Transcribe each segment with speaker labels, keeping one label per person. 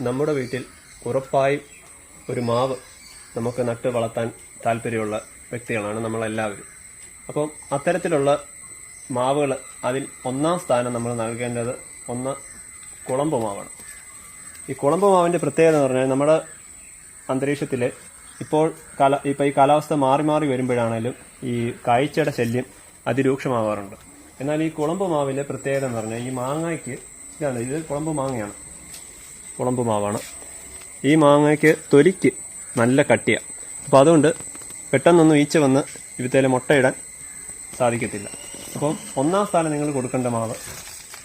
Speaker 1: നമ്മുടെ വീട്ടിൽ ഉറപ്പായും ഒരു മാവ് നമുക്ക് നട്ട് വളർത്താൻ താല്പര്യമുള്ള വ്യക്തികളാണ് നമ്മളെല്ലാവരും. അപ്പം അത്തരത്തിലുള്ള മാവുകൾ അതിൽ ഒന്നാം സ്ഥാനം നമ്മൾ നൽകേണ്ടത് ഒന്ന് കുളമ്പ് മാവാണ്. ഈ കുളമ്പ് മാവിന്റെ പ്രത്യേകത എന്ന് പറഞ്ഞാൽ നമ്മുടെ അന്തരീക്ഷത്തിൽ ഇപ്പോൾ കാല ഇപ്പോൾ ഈ കാലാവസ്ഥ മാറി മാറി വരുമ്പോഴാണേലും ഈ കാഴ്ചയുടെ ശല്യം അതിരൂക്ഷമാവാറുണ്ട്. എന്നാൽ ഈ കുളമ്പ് മാവിന്റെ പ്രത്യേകത എന്ന് പറഞ്ഞാൽ ഈ മാങ്ങയ്ക്ക് ഇതാണ് ഇത് കുളമ്പ് മാങ്ങയാണ്. കുളമ്പ് മാവാണ്. ഈ മാങ്ങയ്ക്ക് തൊലിക്ക് നല്ല കട്ടിയാണ് അപ്പോൾ അതുകൊണ്ട് പെട്ടെന്നൊന്നും ഈച്ച വന്ന് ഇവിടുത്തേലെ മുട്ടയിടാൻ സാധിക്കത്തില്ല. അപ്പം ഒന്നാം സ്ഥാനം നിങ്ങൾ കൊടുക്കേണ്ട മാവ്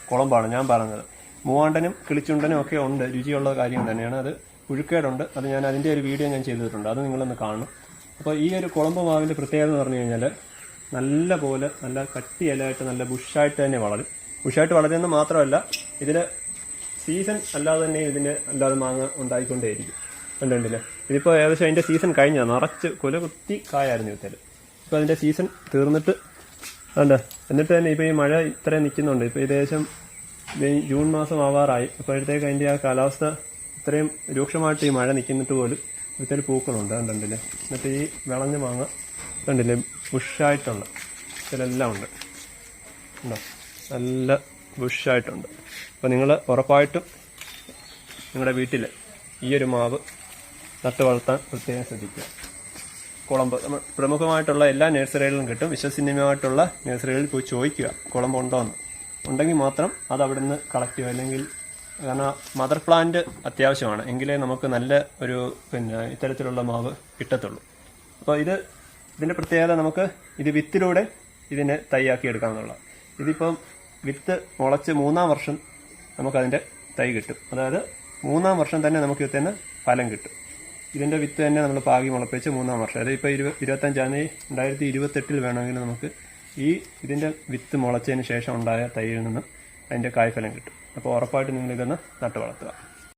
Speaker 1: കുളമ്പാണ്. ഞാൻ പറഞ്ഞത്. മൂവാണ്ടനും കിളിച്ചുണ്ടനും ഒക്കെ ഉണ്ട്. രുചിയുള്ള കാര്യം തന്നെയാണ്. അത് പുഴുക്കേടുണ്ട്. അത് ഞാൻ അതിന്റെ ഒരു വീഡിയോ ഞാൻ ചെയ്തിട്ടുണ്ട്. അത് നിങ്ങളൊന്ന് കാണും അപ്പോൾ ഈ ഒരു കുളമ്പ് മാവിന്റെ പ്രത്യേകത എന്ന് പറഞ്ഞു കഴിഞ്ഞാൽ നല്ല പോലെ നല്ല കട്ടിയലായിട്ട് നല്ല ബുഷായിട്ട് തന്നെ വളരും. ബുഷായിട്ട് വളരുന്നത് മാത്രമല്ല ഇതിന് സീസൺ അല്ലാതെ തന്നെ ഇതിന് അല്ലാതെ മാങ്ങ ഉണ്ടായിക്കൊണ്ടേയിരിക്കും. കണ്ടിട്ടില്ലേ? ഇതിപ്പോൾ ഏകദേശം അതിന്റെ സീസൺ കഴിഞ്ഞ നിറച്ച് കുല കുത്തി കായായിരുന്നു ഇത്തരം ഇപ്പോൾ അതിന്റെ സീസൺ തീർന്നിട്ട് ഉണ്ട് എന്നിട്ട് തന്നെ ഇപ്പോൾ ഈ മഴ ഇത്രയും നിൽക്കുന്നുണ്ട്. ഇപ്പോൾ ഏകദേശം ജൂൺ മാസം ആവാറായി. അപ്പോഴത്തേക്ക് അതിന്റെ ആ കാലാവസ്ഥ ഇത്രയും രൂക്ഷമായിട്ട് ഈ മഴ നിൽക്കുന്നിട്ട് പോലും ഇത്തരം പൂക്കളുണ്ട്. കണ്ടില്ലേ എന്നിട്ട് ഈ വിളഞ്ഞ മാങ്ങ കണ്ടില്ലേ ബുഷായിട്ടുള്ള ഇതിലെല്ലാം ഉണ്ട്. ഉണ്ടോ നല്ല ബുഷായിട്ടുണ്ട്. അപ്പോൾ നിങ്ങൾ ഉറപ്പായിട്ടും നിങ്ങളുടെ വീട്ടിൽ ഈ ഒരു മാവ് നട്ടു വളർത്താൻ പ്രത്യേകം ശ്രദ്ധിക്കുക. കുളമ്പ് നമ്മൾ പ്രമുഖമായിട്ടുള്ള എല്ലാ നഴ്സറികളിലും കിട്ടും. വിശ്വസനീയമായിട്ടുള്ള നഴ്സറികളിൽ പോയി ചോദിക്കുക കുളമ്പ് ഉണ്ടോ എന്ന്. ഉണ്ടെങ്കിൽ മാത്രം അത് അവിടെ നിന്ന് കളക്ട് ചെയ്യുക. അല്ലെങ്കിൽ കാരണം മദർ പ്ലാന്റ് അത്യാവശ്യമാണ്. എങ്കിലേ നമുക്ക് നല്ല ഒരു പിന്നെ ഇത്തരത്തിലുള്ള മാവ് കിട്ടത്തുള്ളൂ. അപ്പോൾ ഇത് ഇതിന്റെ പ്രത്യേകത നമുക്ക് ഇത് വിത്തിലൂടെ ഇതിനെ തയ്യാക്കി എടുക്കാമെന്നുള്ള ഇതിപ്പം വിത്ത് മുളച്ച് മൂന്നാം വർഷം നമുക്കതിന്റെ തൈ കിട്ടും. അതായത് മൂന്നാം വർഷം തന്നെ നമുക്ക് ഇതിൽ തന്നെ ഫലം കിട്ടും. ഇതിന്റെ വിത്ത് തന്നെ നമ്മൾ പാകി മുളപ്പിച്ച് മൂന്നാം വർഷം. അതായത് ഇപ്പോൾ ഇരുപ ഇരുപത്തഞ്ചാം തീയതി രണ്ടായിരത്തി ഇരുപത്തെട്ടിൽ വേണമെങ്കിൽ നമുക്ക് ഈ ഇതിന്റെ വിത്ത് മുളച്ചതിന് ശേഷം ഉണ്ടായ തൈയിൽ നിന്ന് അതിന്റെ കായ്ഫലം കിട്ടും. അപ്പോൾ ഉറപ്പായിട്ട് നിങ്ങൾ ഇതൊന്ന് നട്ട് വളർത്തുക